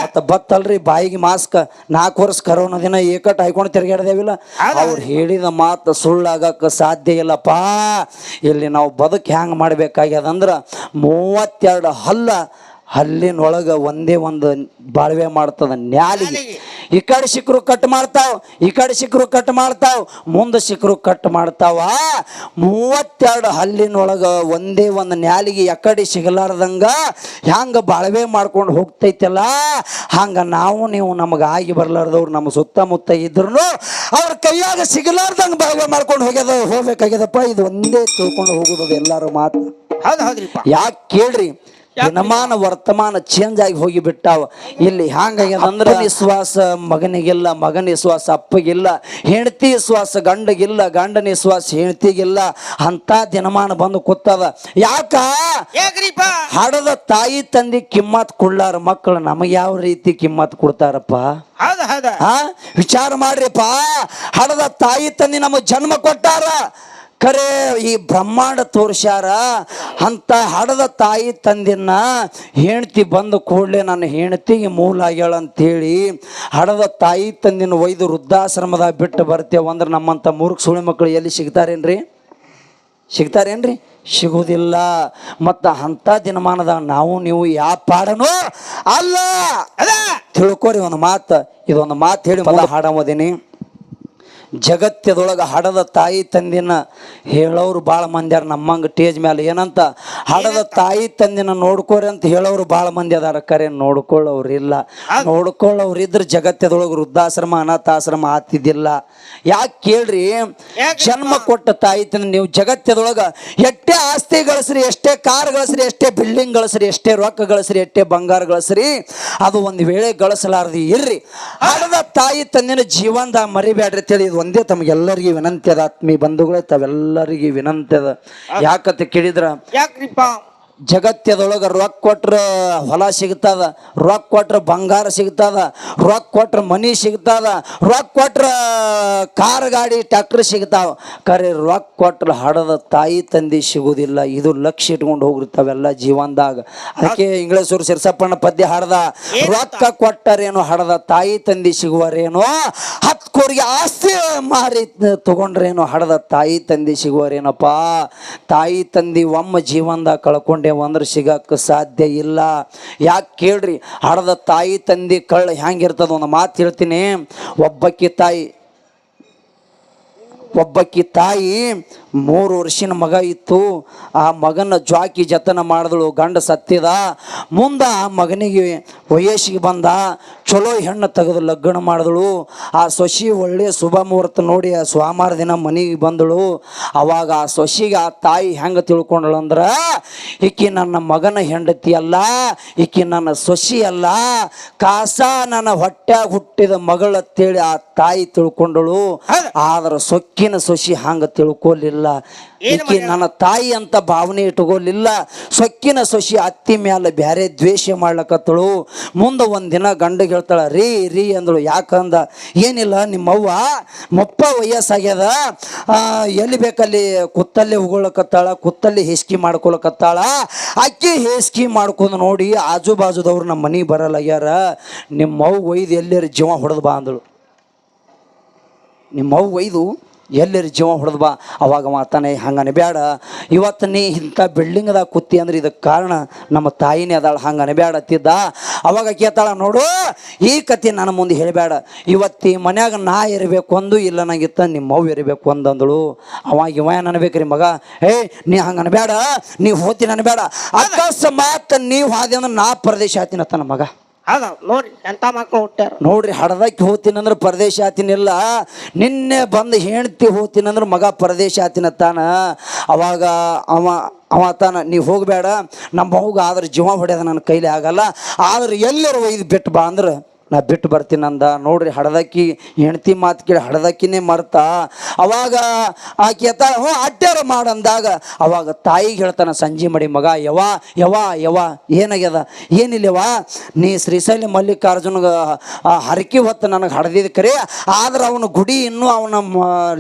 ಮತ್ತು ಬತ್ತಲ್ರಿ ಬಾಯಿಗೆ ಮಾಸ್ಕ್ ನಾಲ್ಕು ವರ್ಷ ಕರೋನಾ ದಿನ ಏಕಟ್ ಹಾಕೊಂಡು ತಿರುಗಾಡ್ದೇವಿಲ್ಲ. ಅವ್ರು ಹೇಳಿದ ಮಾತು ಸುಳ್ಳಾಗಕ್ಕೆ ಸಾಧ್ಯ ಇಲ್ಲಪ್ಪ. ಇಲ್ಲಿ ನಾವು ಬದುಕು ಹ್ಯಾಂಗೆ ಮಾಡಬೇಕಾಗ್ಯದಂದ್ರೆ ಮೂವತ್ತೆರಡು ಹಲ್ಲ ಹಲ್ಲಿನೊಳಗ ಒಂದೇ ಒಂದು ಬಾಳ್ವೆ ಮಾಡ್ತದ ನ್ಯಾಲಿಗೆ. ಈ ಕಡೆ ಸಿಕ್ಕರು ಕಟ್ ಮಾಡ್ತಾವ್ ಈ ಕಡೆ ಸಿಕ್ಕರು ಕಟ್ ಮಾಡ್ತಾವ್ ಮುಂದೆ ಸಿಕ್ಕರು ಕಟ್ ಮಾಡ್ತಾವ. ಮೂವತ್ತೆರಡು ಹಲ್ಲಿನೊಳಗ ಒಂದೇ ಒಂದು ನ್ಯಾಲಿಗೆ ಎಕಡೆ ಸಿಗಲಾರ್ದಂಗ ಹ್ಯಾಂಗ ಬಾಳ್ವೆ ಮಾಡ್ಕೊಂಡು ಹೋಗ್ತೈತಲ್ಲ ಹಂಗ ನಾವು ನೀವು ನಮಗೆ ಆಗಿ ಬರ್ಲಾರ್ದವ್ರು ನಮ್ಮ ಸುತ್ತಮುತ್ತ ಇದ್ರು ಅವ್ರ ಕೈಯಾಗ ಸಿಗಲಾರ್ದಂಗ ಬಾಳ್ವೆ ಮಾಡ್ಕೊಂಡು ಹೋಗ್ಯದ ಹೋಗ್ಬೇಕಾಗ್ಯದಪ್ಪ. ಇದು ಒಂದೇ ತಿಳ್ಕೊಂಡು ಹೋಗೋದು ಎಲ್ಲಾರು ಮಾತು.
ಹೌದ್
ಯಾಕೆ ಕೇಳ್ರಿ? ದಿನಮಾನ ವರ್ತಮಾನ ಚೇಂಜ್ ಆಗಿ ಹೋಗಿ ಬಿಟ್ಟಾವ ಇಲ್ಲಿ ಹ್ಯಾಂಗಾಗ್ಯದಂದ್ರ ವಿಶ್ವಾಸ ಮಗನಿಗಿಲ್ಲ ಮಗನ ವಿಶ್ವಾಸ ಅಪ್ಪಗಿಲ್ಲ ಹೆಂಡತಿ ವಿಶ್ವಾಸ ಗಂಡಗಿಲ್ಲ ಗಂಡನ ವಿಶ್ವಾಸ ಹೆಂಡತಿಗಿಲ್ಲ ಅಂತ ದಿನಮಾನ ಬಂದು ಕೂತದ. ಯಾಕ? ಹಡದ ತಾಯಿ ತಂದಿ ಕಿಮ್ಮತ್ ಕೊಡ್ಲಾರ ಮಕ್ಕಳು ನಮಗೆ ಯಾವ ರೀತಿ ಕಿಮ್ಮತ್ ಕೊಡ್ತಾರಪ್ಪ? ವಿಚಾರ ಮಾಡ್ರಿಪ್ಪ. ಹಡದ ತಾಯಿ ತಂದಿ ನಮಗೆ ಜನ್ಮ ಕೊಟ್ಟಾರ. ಖರೆ ಈ ಬ್ರಹ್ಮಾಂಡ ತೋರಿಸ್ಯಾರ ಅಂತ ಹಡದ ತಾಯಿ ತಂದಿನ ಹೆಂಡ್ತಿ ಬಂದ ಕೂಡಲೇ ನನ್ನ ಹೆಂಡತಿಗೆ ಮೂಲ ಆಗ್ಯಾಳ ಅಂತೇಳಿ ಹಡದ ತಾಯಿ ತಂದಿನ ಒಯ್ದು ವೃದ್ಧಾಶ್ರಮದಾಗ ಬಿಟ್ಟು ಬರ್ತೇವೆ ಅಂದ್ರೆ ನಮ್ಮಂಥ ಮೂರ್ಖ ಸುಳಿ ಮಕ್ಕಳು ಎಲ್ಲಿ ಸಿಗ್ತಾರೇನ್ರಿ? ಸಿಗ್ತಾರೇನ್ರಿ? ಸಿಗುವುದಿಲ್ಲ ಮತ್ತು ಅಂಥ ದಿನಮಾನದಾಗ ನಾವು ನೀವು ಯಾವ ಪಾಡನೂ ಅಲ್ಲ.
ಅದ.
ತಿಳ್ಕೊರಿ ಒಂದು ಮಾತು ಇದೊಂದು ಮಾತು ಹೇಳಿ ಮೊದಲು ಜಗತ್ತದೊಳಗೆ ಹಡದ ತಾಯಿ ತಂದಿನ ಹೇಳೋರು ಭಾಳ ಮಂದಿ ನಮ್ಮಂಗೆ ಟೇಜ್ ಮೇಲೆ ಏನಂತ? ಹಡದ ತಾಯಿ ತಂದಿನ ನೋಡ್ಕೋರಿ ಅಂತ ಹೇಳೋರು ಭಾಳ ಮಂದಿ ಅದಾರ. ಕರೆ ನೋಡ್ಕೊಳ್ಳೋರು ಇಲ್ಲ ನೋಡ್ಕೊಳ್ಳೋರು ಇದ್ರೆ ಜಗತ್ತದೊಳಗೆ ವೃದ್ಧಾಶ್ರಮ ಅನಾಥಾಶ್ರಮ ಆತಿದ್ದಿಲ್ಲ. ಯಾಕೆ ಕೇಳ್ರಿ? ಜನ್ಮ ಕೊಟ್ಟ ತಾಯಿ ತಂದ ನೀವು ಜಗತ್ತದೊಳಗೆ ಎಷ್ಟೇ ಆಸ್ತಿ ಗಳಿಸ್ರಿ ಎಷ್ಟೇ ಕಾರ್ ಗಳಿಸ್ರಿ ಎಷ್ಟೇ ಬಿಲ್ಡಿಂಗ್ ಗಳಿಸ್ರಿ ಎಷ್ಟೇ ರೊಕ್ಕ ಗಳಿಸ್ರಿ ಎಷ್ಟೇ ಬಂಗಾರ ಗಳಿಸ್ರಿ ಅದು ಒಂದು ವೇಳೆ ಗಳಿಸಲಾರದು ಇರ್ರಿ. ಹಡದ ತಾಯಿ ತಂದಿನ ಜೀವನದ ಮರಿಬೇಡ್ರಿ ತಿಳಿದು ಇದು. ಒಂದೇ ತಮಗೆಲ್ಲರಿಗೆ ವಿನಂತಿ ಅದ. ಆತ್ಮೀಯ ಬಂಧುಗಳೇ ತಾವೆಲ್ಲರಿಗೆ ವಿನಂತಿ ಅದ. ಯಾಕತೆ ಕೇಳಿದ್ರ?
ಯಾಕ್ರಿಪ್ಪ?
ಜಗತ್ತದೊಳಗೆ ರೊಕ್ಕ ಕೊಟ್ರೆ ಹೊಲ ಸಿಗ್ತದ ರೊಕ್ಕ ಕೊಟ್ರೆ ಬಂಗಾರ ಸಿಗ್ತದ ರೊಕ್ಕ ಕೊಟ್ರೆ ಮನಿ ಸಿಗ್ತದ ರೊಕ್ಕ ಕೊಟ್ರೆ ಕಾರ್ ಗಾಡಿ ಟ್ಯಾಕ್ಟ್ರ್ ಸಿಗ್ತಾವ. ಖರೆ ರೊಕ್ಕ ಕೊಟ್ರೆ ಹಡದ ತಾಯಿ ತಂದೆ ಸಿಗುವುದಿಲ್ಲ. ಇದು ಲಕ್ಷ ಇಟ್ಕೊಂಡು ಹೋಗಿರ್ತಾವೆಲ್ಲ ಜೀವನದಾಗ. ಅದಕ್ಕೆ ಇಂಗ್ಲೇಶ್ವರ ಸಿರ್ಸಪ್ಪಣ್ಣ ಪದ್ಯ ಹಾಡ್ದ ರೊಕ್ಕ ಕೊಟ್ಟರೇನು ಹಡದ ತಾಯಿ ತಂದೆ ಸಿಗುವರೇನೋ ಹತ್ತು ಕೋರಿಗೆ ಆಸ್ತಿ ಮಾರಿ ತಗೊಂಡ್ರೇನು ಹಡದ ತಾಯಿ ತಂದೆ ಸಿಗುವರೇನಪ್ಪ? ತಾಯಿ ತಂದೆ ಒಮ್ಮ ಜೀವನದಾಗ ಕಳ್ಕೊಂಡೇವು ಅಂದ್ರೆ ಸಿಗಕ್ಕೆ ಸಾಧ್ಯ ಇಲ್ಲ. ಯಾಕೆ ಕೇಳ್ರಿ? ಹಡದ ತಾಯಿ ತಂದೆ ಕಳ್ಳ ಹೆಂಗಿರ್ತದ ಒಂದು ಮಾತು ಹೇಳ್ತೀನಿ. ಒಬ್ಬಕ್ಕಿ ತಾಯಿ ಒಬ್ಬಕ್ಕಿ ತಾಯಿ ಮೂರು ವರ್ಷಿನ ಮಗ ಇತ್ತು. ಆ ಮಗನ ಜ್ವಾಕಿ ಜತನ ಮಾಡಿದಳು ಗಂಡ ಸತ್ತಿದ. ಮುಂದೆ ಆ ಮಗನಿಗೆ ವಯಸ್ಸಿಗೆ ಬಂದ ಚಲೋ ಹೆಣ್ಣು ತೆಗೆದು ಲಗ್ನ ಮಾಡಿದಳು. ಆ ಸೊಸಿ ಒಳ್ಳೆಯ ಶುಭ ಮುಹೂರ್ತ ನೋಡಿ ಆ ಸ್ವಾಮಾರ ದಿನ ಮನೆಗೆ ಬಂದಳು. ಅವಾಗ ಆ ಸೊಸಿಗೆ ಆ ತಾಯಿ ಹೆಂಗೆ ತಿಳ್ಕೊಂಡಳು ಅಂದ್ರೆ ಈಕಿ ನನ್ನ ಮಗನ ಹೆಂಡತಿ ಅಲ್ಲ ಈಕಿ ನನ್ನ ಸೊಸಿ ಅಲ್ಲ ಕಾಸ ನನ್ನ ಹೊಟ್ಟೆ ಹುಟ್ಟಿದ ಮಗಳತ್ತೇಳಿ ಆ ತಾಯಿ ತಿಳ್ಕೊಂಡಳು.
ಆದ್ರೆ
ಆದ್ರೆ ಸೊಕ್ಕಿನ ಸೊಸಿ ಹಂಗ ತಿಳ್ಕೊಲಿಲ್ಲ. ಈಕಿ ನನ್ನ ತಾಯಿ ಅಂತ ಭಾವನೆ ಇಟ್ಕೊಲಿಲ್ಲ. ಸೊಕ್ಕಿನ ಸೊಸಿ ಅತ್ತಿ ಮ್ಯಾಲ ಬ್ಯಾರೆ ದ್ವೇಷ ಮಾಡ್ಲಕತ್ತಳು. ಮುಂದೆ ಒಂದಿನ ಗಂಡ ಹೇಳ್ತಾಳ ರೀ ರೀ ಅಂದಳು. ಯಾಕಂದ ಏನಿಲ್ಲ ನಿಮ್ಮವ್ವ ಮೊಪ್ಪ ವಯಸ್ಸಾಗ್ಯದ. ಎಲ್ಲಿ ಬೇಕಲ್ಲಿ ಕುತ್ತಲ್ಲಿ ಉಗುಳಕತ್ತಾಳ ಕುತ್ತಲ್ಲಿ ಹೇಸಿಗೆ ಮಾಡ್ಕೊಳಕತ್ತಾಳ. ಅಕ್ಕಿ ಹೆಸ್ಕಿ ಮಾಡ್ಕೊಂಡು ನೋಡಿ ಆಜು ಬಾಜುದವ್ರು ನಮ್ಮ ಮನೆಗೆ ಬರಲ್ಲಾಗ್ಯಾರ ನಿಮ್ಮವ್ ಒಯ್ದು ಎಲ್ಲರ ಜೀವ ಹೊಡೆದು ಬಾ ಅಂದಳು. ನಿಮ್ಮವ್ ಒಯ್ದು ಎಲ್ಲರ ಜೀವ ಹೊಡೆದು ಬಾ. ಅವಾಗ ಮಾತಾನೆ, ಹಂಗನೆ ಬೇಡ ಇವತ್ತು ನೀ ಇಂಥ ಬಿಲ್ಡಿಂಗ್ದಾಗ ಕುತ್ತಿ ಅಂದ್ರೆ ಇದಕ್ಕೆ ಕಾರಣ ನಮ್ಮ ತಾಯಿನೇ ಅದಾಳ. ಹಂಗನೆ ಬೇಡ ಅತ್ತಿದ್ದ ಅವಾಗ ಕೇತಾಳ ನೋಡು, ಈ ಕತೆ ನನ್ನ ಮುಂದೆ ಹೇಳಬೇಡ. ಇವತ್ತಿ ಮನ್ಯಾಗ ನಾ ಇರಬೇಕು ಅಂದು ಇಲ್ಲ ನಂಗಿತ್ತ, ನಿಮ್ಮ ಮೌ ಇರಬೇಕು ಅಂದಂದಳು. ಅವಾಗ ಇವ ಅನ್ಬೇಕ್ರಿ ಮಗ? ಏ, ನೀ ಹಂಗನ ಅನ್ಬೇಡ ನೀ ಹೋತಿ ಬೇಡ ಅಕಸ್ಮಾತ್ ನೀವು ಹಾದಿ ಅಂದ್ರೆ ನಾ ಪ್ರದೇಶ ಆತಿನತ್ತನ ಮಗ.
ಹೌದ ನೋಡ್ರಿ ಎಂತ ಮಕ್ಳು
ನೋಡ್ರಿ ಹಡದಕ್ಕೆ ಹೋಗ್ತೀನಂದ್ರೆ ಪರದೇಶ ಆತಿನಿಲ್ಲ. ನಿನ್ನೆ ಬಂದು ಹೆಂಡ್ತಿ ಹೋಗ್ತೀನಂದ್ರೆ ಮಗ ಪರದೇಶ ಆತಿನತ್ತಾನ. ಅವಾಗ ಅವ ಅವ ತಾನ ನೀವು ಹೋಗಬೇಡ, ನಮ್ಮ ಹೋಗ ಆದ್ರೆ ಜೀವ ಹೊಡೆಯೋದು ನನ್ನ ಕೈಲಿ ಆಗಲ್ಲ. ಆದ್ರೆ ಎಲ್ಲರೂ ಒಯ್ದು ಬಿಟ್ಟು ಬಾ ಅಂದ್ರೆ ನಾ ಬಿಟ್ಟು ಬರ್ತೀನಂದ ನೋಡ್ರಿ ಹಡದಕ್ಕಿ ಹೆಂಡ್ತಿ ಮಾತು ಕೇಳಿ ಹಡದಕ್ಕಿನೇ ಮರ್ತ. ಅವಾಗ ಆಕೆ ಎತ್ತ, ಹ್ಞೂ ಅಡ್ಡ್ಯಾರ ಮಾಡಂದಾಗ ಅವಾಗ ತಾಯಿಗೆ ಹೇಳ್ತಾನೆ ಸಂಜೆ ಮಡಿ ಮಗ ಯವ ಯವ ಯವ ಏನಾಗ್ಯದ? ಏನಿಲ್ಲವಾ ನೀ ಶ್ರೀಶೈಲಿ ಮಲ್ಲಿಕಾರ್ಜುನ ಹರಕಿ ಹೊತ್ತು ನನಗೆ ಹಡ್ದಿದ್ ಕರೆ, ಆದ್ರೆ ಅವನ ಗುಡಿ ಇನ್ನೂ ಅವನ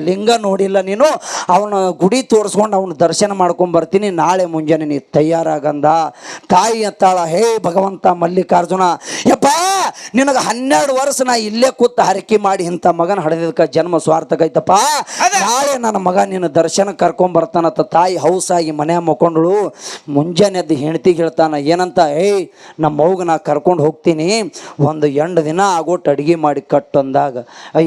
ಲಿಂಗ ನೋಡಿಲ್ಲ ನೀನು. ಅವನ ಗುಡಿ ತೋರಿಸ್ಕೊಂಡು ಅವನು ದರ್ಶನ ಮಾಡ್ಕೊಂಡು ಬರ್ತೀನಿ. ನಾಳೆ ಮುಂಜಾನೆ ನೀ ತಯಾರಾಗಂದ. ತಾಯಿ ಅಂತಾಳ ಹೇ ಭಗವಂತ ಮಲ್ಲಿಕಾರ್ಜುನ, ಯಪ್ಪ ನಿನಗೆ ಹನ್ನೆರಡು ವರ್ಷ ನಾ ಇಲ್ಲೇ ಕೂತು ಹರಕೆ ಮಾಡಿ ಇಂಥ ಮಗನ ಹಡದಕ್ಕ ಜನ್ಮ ಸ್ವಾರ್ಥಕೈತಪ್ಪ ನಾಳೆ ನನ್ನ ಮಗ ನಿನ್ನ ದರ್ಶನ ಕರ್ಕೊಂಡ್ ಬರ್ತಾನತ್ತ ತಾಯಿ ಹೌಸಾಗಿ ಮನೆ ಮಕ್ಕೊಂಡಳು. ಮುಂಜಾನೆ ಎದ್ದು ಹೆಂಡ್ತಿಗೆ ಹೇಳ್ತಾನ ಏನಂತ ಏಯ್ ನಮ್ಮ ಮೌಗ ನಾ ಕರ್ಕೊಂಡು ಹೋಗ್ತೀನಿ. ಒಂದು ಎಂಟು ದಿನ ಆಗೋಟ್ ಅಡಿಗೆ ಮಾಡಿ ಕಟ್ಟಂದಾಗ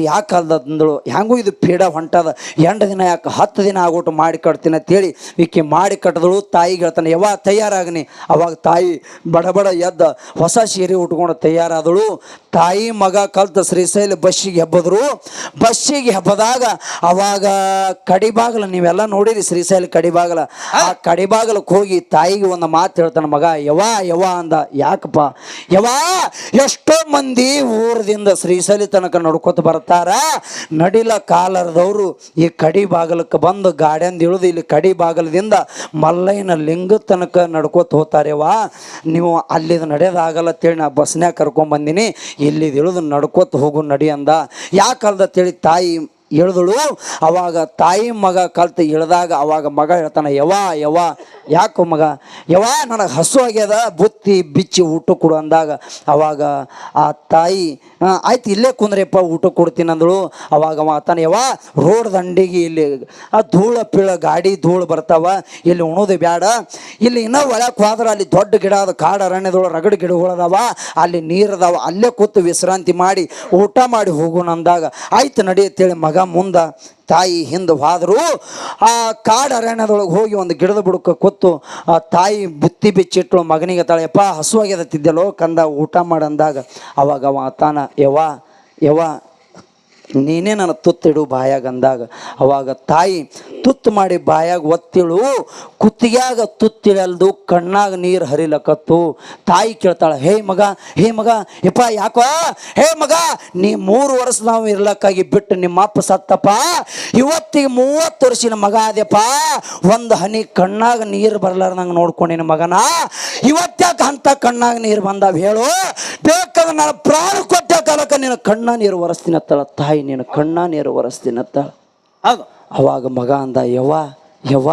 ಯಾಕೆ ಅಂದಳು ಹೆಂಗೂ ಇದು ಪೀಡ ಹೊಂಟದ. ಎಂಟು ದಿನ ಯಾಕೆ ಹತ್ತು ದಿನ ಆಗೋಟು ಮಾಡಿ ಕಟ್ತೀನಿ ಅಂತೇಳಿ ಈಕೆ ಮಾಡಿ ಕಟ್ಟಿದಳು ತಾಯಿಗೆ ಹೇಳ್ತಾನೆ ಯಾವಾಗ ತಯಾರಾಗನಿ. ಅವಾಗ ತಾಯಿ ಬಡ ಬಡ ಎದ್ದ ಹೊಸ ಸೀರೆ ಉಟ್ಕೊಂಡು ತಯಾರಾದಳು. Donc ತಾಯಿ ಮಗ ಕಲ್ತ ಶ್ರೀಶೈಲ ಬಸ್ಸಿಗೆ ಹೆಬ್ಬದ್ರು. ಬಸ್ಸಿಗೆ ಹೆಬ್ಬದಾಗ ಅವಾಗ ಕಡಿಬಾಗಲ ನೀವೆಲ್ಲ ನೋಡಿರಿ ಶ್ರೀಶೈಲ ಕಡಿಬಾಗಲ. ಆ ಕಡಿಬಾಗಲಕ್ಕೆ ಹೋಗಿ ತಾಯಿಗೆ ಒಂದು ಮಾತು ಹೇಳ್ತಾನೆ ಮಗ ಯವಾ ಯವಾ ಅಂದ. ಯಾಕಪ್ಪ? ಯವಾ ಎಷ್ಟೋ ಮಂದಿ ಊರದಿಂದ ಶ್ರೀಶೈಲ ತನಕ ನಡ್ಕೊತ ಬರ್ತಾರ. ನಡಿಲ ಕಾಲರದವರು ಈ ಕಡಿ ಬಾಗಲಕ್ಕೆ ಬಂದು ಗಾಡ್ಯಂದ ಇಳಿದು ಇಲ್ಲಿ ಕಡಿ ಬಾಗಲದಿಂದ ಮಲ್ಲಯ್ಯನ ಲಿಂಗ ತನಕ ನಡ್ಕೋತ ಹೋಗ್ತಾರೇವಾ ನೀವು ಅಲ್ಲಿದು ನಡೆಯೋದಾಗಲ್ಲ ಅಂತೇಳಿ ನಾ ಬಸ್ನ್ಯಾಗ ಕರ್ಕೊಂಡ್ ಇಲ್ಲಿದು ಇಳಿದು ನಡ್ಕೋತ ಹೋಗು ನಡಿ ಅಂದ. ಯಾಕಲ್ದ ತಿಳಿ ತಾಯಿ ಇಳಿದಳು ಅವಾಗ ತಾಯಿ ಮಗ ಕಲ್ತು ಇಳಿದಾಗ ಅವಾಗ ಮಗ ಹೇಳ್ತಾನೆ ಯವಾ ಯವಾ ಯಾಕೋ ಮಗ? ಯವಾ ನನಗೆ ಹಸು ಆಗ್ಯದ ಬುತ್ತಿ ಬಿಚ್ಚಿ ಊಟ ಕೊಡು ಅಂದಾಗ ಅವಾಗ ಆ ತಾಯಿ "ಆ, ಆಯ್ತು ಇಲ್ಲೇ ಕುಂದ್ರೆಪ್ಪ ಊಟ ಕೊಡ್ತೀನಿ ಅಂದಳು. ಅವಾಗ ಅವ ಯವಾ ರೋಡ್ ದಂಡಿಗೆ ಇಲ್ಲಿ ಆ ಧೂಳ ಪಿಳ ಗಾಡಿ ಧೂಳು ಬರ್ತಾವ ಇಲ್ಲಿ ಉಣೋದು ಬೇಡ ಇಲ್ಲಿ ಇನ್ನೂ ಒಳಕ್ಕೆ ಹೋದ್ರೆ ಅಲ್ಲಿ ದೊಡ್ಡ ಗಿಡ ಅದು ಕಾಡು ಅರಣ್ಯದೊಳಗೆ ರಗಡ್ ಗಿಡಗಳದಾವ ಅಲ್ಲಿ ನೀರು ಅಲ್ಲೇ ಕೂತು ವಿಶ್ರಾಂತಿ ಮಾಡಿ ಊಟ ಮಾಡಿ ಹೋಗೋಣ ಅಂದಾಗ ಆಯ್ತು ನಡಿ ಅಂತೇಳಿ ಮಗ ಮುಂದ ತಾಯಿ ಹಿಂದೆ ಹಾದರೂ ಆ ಕಾಡು ಅರಣ್ಯದೊಳಗೆ ಹೋಗಿ ಒಂದು ಗಿಡದ ಬುಡಕ್ಕೆ ಕೊತ್ತು ಆ ತಾಯಿ ಬುತ್ತಿ ಬಿಚ್ಚಿಟ್ಟು ಮಗನಿಗೆ ತಾಳೆಯಪ್ಪ ಹಸುವಾಗಿದೆ ತಿದ್ದಲೋ ಕಂದ, ಊಟ ಮಾಡಂದಾಗ ಅವಾಗ ಅವ ತಾನ ಯವ ಯವ ನೀನೇ ನನ್ನ ತುತ್ತಿಡು ಬಾಯಾಗ ಅಂದಾಗ, ಅವಾಗ ತಾಯಿ ತುತ್ತು ಮಾಡಿ ಬಾಯಾಗ ಒತ್ತಿಳು, ಕುತ್ತಿಗೆಯಾಗ ತುತ್ತಿಳಲ್ದು ಕಣ್ಣಾಗ ನೀರು ಹರಿಲಕತ್ತು. ತಾಯಿ ಕೇಳ್ತಾಳೆ, ಹೇ ಮಗ ಹೇ ಮಗ, ಯಪ್ಪ, ಯಾಕೋ? ಹೇ ಮಗ, ನೀ ಮೂರು ವರ್ಷ ನಾವು ಇರ್ಲಕ್ಕಾಗಿ ಬಿಟ್ಟು ನಿಮ್ಮ ಅಪ್ಪ ಸತ್ತಪ್ಪ? ಇವತ್ತಿಗೆ ಮೂವತ್ತು ವರ್ಷಿನ ಮಗ ಆದ್ಯಪ್ಪ? ಒಂದು ಹನಿ ಕಣ್ಣಾಗ ನೀರು ಬರ್ಲಾರ್ದಂಗೆ ನೋಡ್ಕೊಂಡಿನ ಮಗನ. ಇವತ್ತ್ಯಾಕೆ ಅಂತ ಕಣ್ಣಾಗ ನೀರು ಬಂದಾವ ಹೇಳು? ಬೇಕಾದ್ರೆ ನಾನು ಪ್ರಾಣ ಕೊಟ್ಟ ಕಾಲಕ್ಕೆ ನಿನ್ನ ಕಣ್ಣ ನೀರು ಒರೆಸ್ತೀನಿ ತಾಯಿ ನಿನ್ನ ಕಣ್ಣ ನೀರು ಒರೆಸ್ತೀನತ್ತ?
ಹೌದು.
ಅವಾಗ ಮಗ ಅಂದ ಯವ್ವ ಯವ್ವ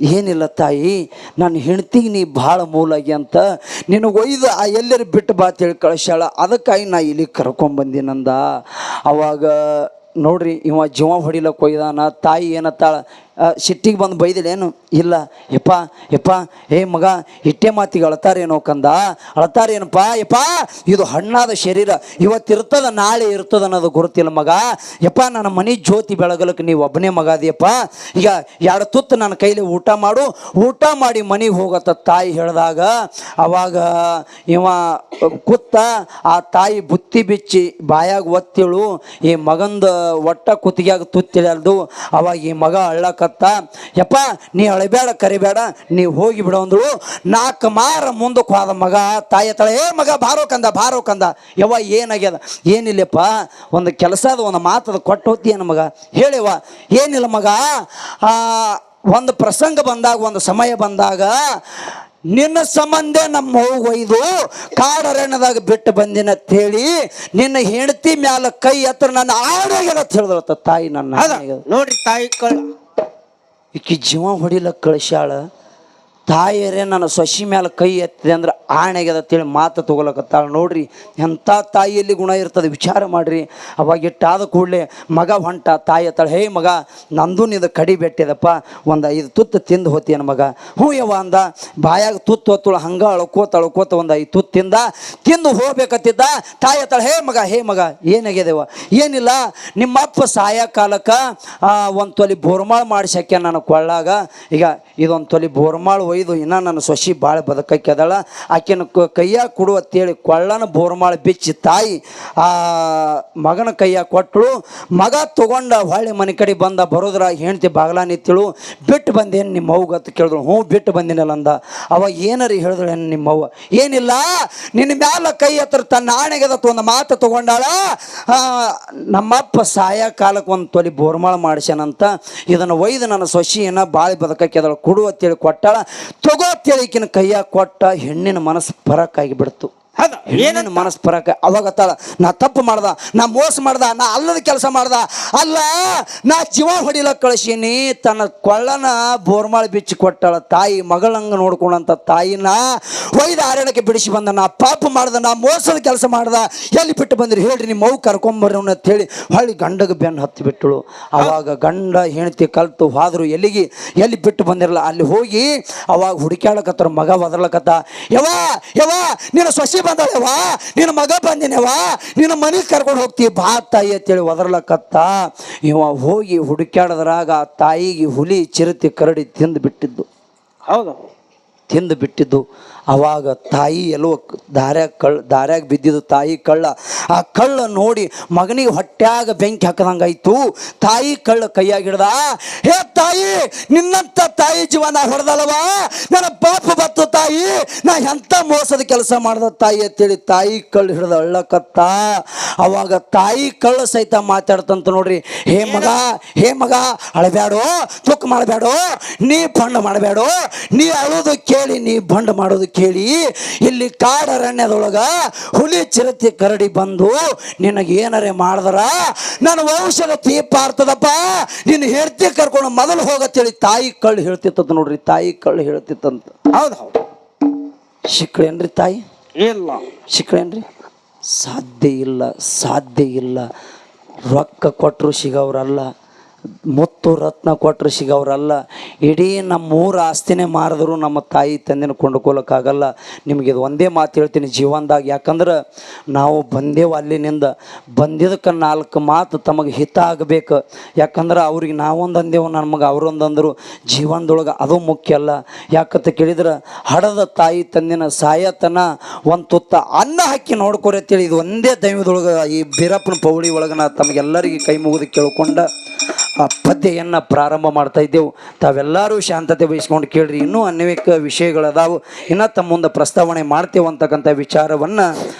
ಏನಿಲ್ಲ ತಾಯಿ ನನ್ನ ಹೆಂಡ್ತಿಗೆ ನೀ ಭಾಳ ಮೂಲಾಗಿ ಅಂತ ನಿನಗೆ ಒಯ್ದು ಆ ಎಲ್ಲರೂ ಬಿಟ್ಟು ಬಾ ತಿಳಿ ಕಳಿಸ್ಯಾಳ. ಅದಕ್ಕಾಗಿ ನಾ ಇಲ್ಲಿ ಕರ್ಕೊಂಬಂದಿನಂದ ಅವಾಗ ನೋಡ್ರಿ ಇವ ಜೀವ ಹೊಡಿಲಕ್ಕೆ ಒಯ್ದಾನ ತಾಯಿ ಏನತ್ತಾಳ ಸಿಟ್ಟಿಗೆ ಬಂದು ಬೈದಿಲೇನು ಇಲ್ಲ. ಯಪ್ಪ ಯಪ್ಪ, ಏ ಮಗ, ಇಟ್ಟೆ ಮಾತಿಗೆ ಅಳ್ತಾರೇನೋ ಕಂದ? ಅಳ್ತಾರೇನಪ್ಪ ಯಪ್ಪ, ಇದು ಹಣ್ಣಾದ ಶರೀರ. ಇವತ್ತಿರ್ತದ, ನಾಳೆ ಇರ್ತದ ಅನ್ನೋದು ಗುರುತಿಲ್ಲ ಮಗ. ಯಪ್ಪ, ನನ್ನ ಮನೆ ಜ್ಯೋತಿ ಬೆಳಗಲಕ್ಕೆ ನೀವು ಒಬ್ಬನೇ ಮಗ ಅದಿಯಪ್ಪ. ಈಗ ಎರಡು ತುತ್ತು ನನ್ನ ಕೈಲಿ ಊಟ ಮಾಡು. ಊಟ ಮಾಡಿ ಮನೆಗೆ ಹೋಗತ್ತ ತಾಯಿ ಹೇಳಿದಾಗ, ಅವಾಗ ಇವ ಕುತ್ತ, ಆ ತಾಯಿ ಬುತ್ತಿ ಬಿಚ್ಚಿ ಬಾಯಾಗ ಒತ್ತಿಳು. ಈ ಮಗಂದ ಒಟ್ಟ ಕುತ್ತಿಗೆಯಾಗ ತುತ್ತಿಳಲ್ದು ಅವಾಗ ಈ ಮಗ ಅಳ್ಳಕತ್ತ ಯಪ್ಪ ನೀ ಅಳಬೇಡ ಕರಿಬೇಡ ನೀ ಹೋಗಿ ಬಿಡು ಅಂದಳು. ನಾಲ್ಕು ಮಾರ ಮುಂದಕ್ಕೆ ಹೋದ ಮಗ ತಾಯಿ ತಳ ಏ ಮಗ ಬಾರೋ ಕಂದ ಬಾರೋ ಕಂದ. ಯವ್ವ ಏನಾಗ್ಯದ? ಏನಿಲ್ಲಪ್ಪ ಒಂದು ಕೆಲಸದ ಒಂದು ಮಾತದ ಕೊಟ್ಟು ಹೋಗ್ತೀಯನ ಮಗ ಹೇಳಿವ ಏನಿಲ್ಲ ಮಗ ಆ ಒಂದು ಪ್ರಸಂಗ ಬಂದಾಗ ಒಂದು ಸಮಯ ಬಂದಾಗ ನಿನ್ನ ಸಂಬಂಧ ನಮ್ಮ ಹೋಗಿ ಒಯ್ದು ಕಾಡರಣ್ಯದಾಗ ಬಿಟ್ಟು ಬಂದಿನ ಹೇಳಿ ನಿನ್ನ ಹೆಂಡತಿ ಮ್ಯಾಲ ಕೈ ಹತ್ರ ನನ್ನ ಆಡೋಗ್ಯದ ಅಂತ ಹೇಳಿದ್ರತ್ತ ತಾಯಿ ನನ್ನ
ನೋಡ್ರಿ ತಾಯಿ ಕಳ್ಳ.
ಈಕಿ ಜೀವ ಹೊಡಿಲಕ್ಕ ಕಳಿಸ್ಯಾಳ. ತಾಯಿಯರೇ, ನನ್ನ ಸೊಸಿ ಮೇಲೆ ಕೈ ಎತ್ತಿದೆ ಅಂದ್ರೆ ಆಣೆಗೆದ ತಿಳಿ ಮಾತು ತೊಗೊಳಕತ್ತಾಳೆ ನೋಡ್ರಿ ಎಂಥ ತಾಯಿಯಲ್ಲಿ ಗುಣ ಇರ್ತದೆ ವಿಚಾರ ಮಾಡ್ರಿ. ಅವಾಗ ಇಟ್ಟಾದ ಕೂಡಲೇ ಮಗ ಹೊಂಟ, ತಾಯಿ ಎತ್ತಾಳೆ, ಹೇ ಮಗ, ನಂದು ನಿಂದು ಕಡಿ ಬೆಟ್ಟಿದಪ್ಪ, ಒಂದು ಐದು ತುತ್ತು ತಿಂದು ಹೋತಿಯನ ಮಗ? ಹ್ಞೂ ಯವ್ವ ಅಂದ, ಬಾಯಾಗ ತುತ್ತು ಹೊತ್ತಳು ಹಂಗ ಅಳ್ಕೋತ ಅಳ್ಕೋತ ಒಂದು ಐದು ತುತ್ತು ತಿಂದ, ತಿಂದು ಹೋಗ್ಬೇಕತ್ತಿದ್ದ, ತಾಯಿ ಎತ್ತಾಳೆ, ಹೇ ಮಗ ಹೇ ಮಗ ಏನಾಗ್ಯದೇವ ಏನಿಲ್ಲ, ನಿಮ್ಮಪ್ಪ ಸಾಯ ಕಾಲಕ್ಕೆ ಒಂದು ತೊಲಿ ಬೋರ್ಮಾಳು ಮಾಡಿಸ್ಯಾಕೆ ನನ್ನ ಕೊಳ್ಳಾಗ? ಈಗ ಇದೊಂದು ತೊಲಿ ಬೋರ್ಮಾಳ್ ಒಯ್ದು ಇನ್ನೂ ನನ್ನ ಸೊಸಿ ಭಾಳ ಬದುಕಕ್ಕೆದಳ ಆಕೆನ ಕ- ಕೈಯಾಗ ಕೊಡು ಅಂತೇಳಿ ಕೊಳ್ಳನ ಬೋರ್ಮಾಳ ಬಿಚ್ಚಿ ತಾಯಿ ಆ ಮಗನ ಕೈಯಾಗ ಕೊಟ್ಟಳು. ಮಗ ತಗೊಂಡ ಹೊಳ್ಳಿ ಮನೆ ಕಡೆ ಬಂದ ಬರೋದ್ರ ಹೆಂಡ್ತಿ ಬಾಗ್ಲ ನಿತ್ತಳು ಬಿಟ್ಟು ಬಂದೇನು ನಿಮ್ಮ ಅಂತ ಕೇಳಿದ್ರು. ಹ್ಞೂ ಬಿಟ್ಟು ಬಂದಿನಲ್ಲ ಅಂದ. ಅವ ಏನರಿ ಹೇಳಿದ್ರು ನಿಮ್ಮ ಅವ್ವ. ಏನಿಲ್ಲ, ನಿನ್ನ ಮ್ಯಾಲ ಕೈ ಹತ್ರ ತನ್ನ ಆಣೆಗೆದ ಒಂದು ಮಾತು ತಗೊಂಡಾಳ. ನಮ್ಮಪ್ಪ ಸಾಯ ಕಾಲಕ್ಕೆ ಒಂದು ತೊಲಿ ಬೋರ್ಮಾಳ ಮಾಡಿಸ್ಯಾನಂತ. ಇದನ್ನು ಒಯ್ದು ನನ್ನ ಸೊಸಿಯನ್ನು ಬಾಳಿ ಬದುಕಕ್ಕೆದಳ ಕೊಡು ಅಂತೇಳಿ ಕೊಟ್ಟಾಳ. ತಗೋ ಅಂತೇಳಿ ಕೊಟ್ಟ ಹೆಣ್ಣಿನ ಮನಸ್ಸು ಪರಕ್ಕಾಗಿ ಬಿಡ್ತು.
ಹೌದು.
ಏನೇನು ಅವಾಗ ತಾಳ ನಾ ತಪ್ಪು ಮಾಡ್ದ ನಾ ಮೋಸ ಮಾಡ್ದ ನಾ ಅಲ್ಲದ ಕೆಲಸ ಮಾಡ್ದ. ಅಲ್ಲ ನಾ ಜೀವ ಹೊಡಿಲ ಕಳಿಸೀನಿ ತನ್ನ ಕೊಳ್ಳನ ಬೋರ್ಮಾಳ ಬಿಚ್ಚಿ ಕೊಟ್ಟಳ ತಾಯಿ ಮಗಳಂಗ ನೋಡ್ಕೊಂಡಂತ ತಾಯಿನ ಒಯ್ದ ಆರಣಕ್ಕೆ ಬಿಡಿಸಿ ಬಂದ. ನಾ ಪಾಪ ಮಾಡ್ದ ನಾ ಮೋಸದ ಕೆಲಸ ಮಾಡ್ದ. ಎಲ್ಲಿ ಬಿಟ್ಟು ಬಂದ್ರಿ? ಹೇಳ್ರಿ ನಿಮ್ಮ ಮಗು ಕರ್ಕೊಂಬರ್ರಿ ಅವ್ನ ಅಂತ ಹೇಳಿ ಹೊಳ್ಳಿ ಗಂಡಗೆ ಬೆನ್ನು ಹತ್ತಿ ಬಿಟ್ಟಳು. ಅವಾಗ ಗಂಡ ಹೆಂಡತಿ ಕಲ್ತು ಹಾದ್ರು ಎಲ್ಲಿಗೆ? ಎಲ್ಲಿ ಬಿಟ್ಟು ಬಂದಿರಲ್ಲ? ಅಲ್ಲಿ ಹೋಗಿ ಅವಾಗ ಹುಡುಕ್ಯಾಡಕತ್ತಾರ ಮಗ ಒದರ್ಲಕತ್ತ. ಯವ್ವ ಯವ್ವ ನೀನು ಸೊಸಿ ಬಂದಳವ? ನಿನ್ನ ಮಗ ಬಂದಿನವ? ನಿನ್ನ ಮನೆಗೆ ಕರ್ಕೊಂಡು ಹೋಗ್ತೀವಿ ಬಾ ತಾಯಿ ಅಂತೇಳಿ ಒದರ್ಲಕತ್ತ. ಇವ ಹೋಗಿ ಹುಡುಕ್ಯಾಡದ್ರಾಗ ತಾಯಿಗೆ ಹುಲಿ ಚಿರತೆ ಕರಡಿ ತಿಂದು ಬಿಟ್ಟಿದ್ದು
ಹೌದು.
ತಿಂದು ಬಿಟ್ಟಿದ್ದು ಅವಾಗ ತಾಯಿ ಎಲ್ಲೋ ದಾರ್ಯಾಗ ಕಳ್ ದಾರ್ಯಾಗ ಬಿದ್ದಿದ್ದು ತಾಯಿ ಕಳ್ಳ ಆ ಕಳ್ಳ ನೋಡಿ ಮಗನಿಗೆ ಹೊಟ್ಯಾಗ ಬೆಂಕಿ ಹಾಕದಂಗಾಯ್ತು. ತಾಯಿ ಕಳ್ಳ ಕೈಯಾಗ ಹಿಡ್ದ ಹೇ ತಾಯಿ ನಿನ್ನಂಥ ತಾಯಿ ಜೀವನ ಹೊಡೆದಲ್ವಾ ನನ್ನ ಪಾಪ ಬತ್ತು ತಾಯಿ ನಾ ಎಂಥ ಮೋಸದ ಕೆಲಸ ಮಾಡ್ದ ತಾಯಿ? ಅಂತೇಳಿ ತಾಯಿ ಕಳ್ಳ ಹಿಡ್ದ ಅಳ್ಳಕತ್ತ ಅವಾಗ ತಾಯಿ ಕಳ್ಳ ಸಹಿತ ಮಾತಾಡ್ತಂತ ನೋಡ್ರಿ. ಹೇ ಮಗ ಹೇ ಮಗ ಅಳಬ್ಯಾಡೋ? ತುಕ್ ಮಾಡಬೇಡೋ ನೀ ಬಂಡ್ ಮಾಡಬೇಡೋ ನೀ ಅಳೋದು ಕೇಳಿ ನೀ ಬಂಡ್ ಮಾಡೋದು ಕೇಳಿ ಇಲ್ಲಿ ಕಾಡರಣ್ಯದೊಳಗ ಹುಲಿ ಚಿರತೆ ಕರಡಿ ಬಂದು ನಿನಗೆ ಏನರೇ ಮಾಡಿದ್ರ? ನನ್ನ ವಂಶದ ತೀಪ ಆರ್ತದಪ್ಪ ನಿನ್ನ ಹೆಂಡತಿ ಕರ್ಕೊಂಡು ಮೊದಲು ಹೋಗತ್ತೇಳಿ ತಾಯಿ ಕಳ್ಳು ಹೇಳ್ತಿತ್ತದ ನೋಡ್ರಿ ತಾಯಿ ಕಳ್ಳು ಹೇಳ್ತಿತ್ತಂತ.
ಹೌದು ಹೌದು.
ಸಿಕ್ಕಳೇನ್ರಿ ತಾಯಿ?
ಇಲ್ಲ.
ಸಿಕ್ಕಳೇನ್ರಿ ಸಾಧ್ಯ ಇಲ್ಲ ಸಾಧ್ಯ ಇಲ್ಲ. ರೊಕ್ಕ ಕೊಟ್ಟರು ಸಿಗವ್ರಲ್ಲ. ಮುತ್ತು ರತ್ನ ಕೊಟ್ಟರು ಸಿಗವ್ರಲ್ಲ. ಇಡೀ ನಮ್ಮ ಊರ ಆಸ್ತಿನೇ ಮಾರಿದ್ರು ನಮ್ಮ ತಾಯಿ ತಂದೆನ ಕೊಂಡ್ಕೊಳ್ಳೋಕ್ಕಾಗಲ್ಲ ನಿಮಗೆ ಇದು ಒಂದೇ ಮಾತು ಹೇಳ್ತೀನಿ ಜೀವನದಾಗ. ಯಾಕಂದ್ರೆ ನಾವು ಬಂದೇವು ಅಲ್ಲಿನಿಂದ. ಬಂದಿದ್ದಕ್ಕೆ ನಾಲ್ಕು ಮಾತು ತಮಗೆ ಹಿತ ಆಗಬೇಕು. ಯಾಕಂದ್ರೆ ಅವ್ರಿಗೆ ನಾವೊಂದು ಅಂದೇವು ನಮಗೆ ಅವರೊಂದಂದರು ಜೀವನದೊಳಗೆ ಅದು ಮುಖ್ಯ ಅಲ್ಲ. ಯಾಕಂತ ಕೇಳಿದ್ರೆ ಹಡದ ತಾಯಿ ತಂದಿನ ಸಾಯತನ ಒಂದು ತುತ್ತ ಅನ್ನ ಹಾಕಿ ನೋಡ್ಕೊರಿ ಅಂತೇಳಿ ಇದು ಒಂದೇ ದೈವದೊಳಗೆ ಈ ಬೀರಪ್ಪನ ಪೌಳಿ ಒಳಗೆ ನಾ ತಮಗೆಲ್ಲರಿಗೆ ಕೈ ಮುಗಿದು ಕೇಳ್ಕೊಂಡ ಆ ಪದ್ಯವನ್ನು ಪ್ರಾರಂಭ ಮಾಡ್ತಾ ಇದ್ದೆವು. ತಾವೆಲ್ಲರೂ ಶಾಂತತೆ ವಹಿಸ್ಕೊಂಡು ಕೇಳ್ರಿ. ಇನ್ನೂ ಅನೇಕ ವಿಷಯಗಳದಾವು. ಇನ್ನೂ ತಮ್ಮ ಮುಂದೆ ಪ್ರಸ್ತಾವನೆ ಮಾಡ್ತೇವೆ ಅಂತಕ್ಕಂಥ ವಿಚಾರವನ್ನು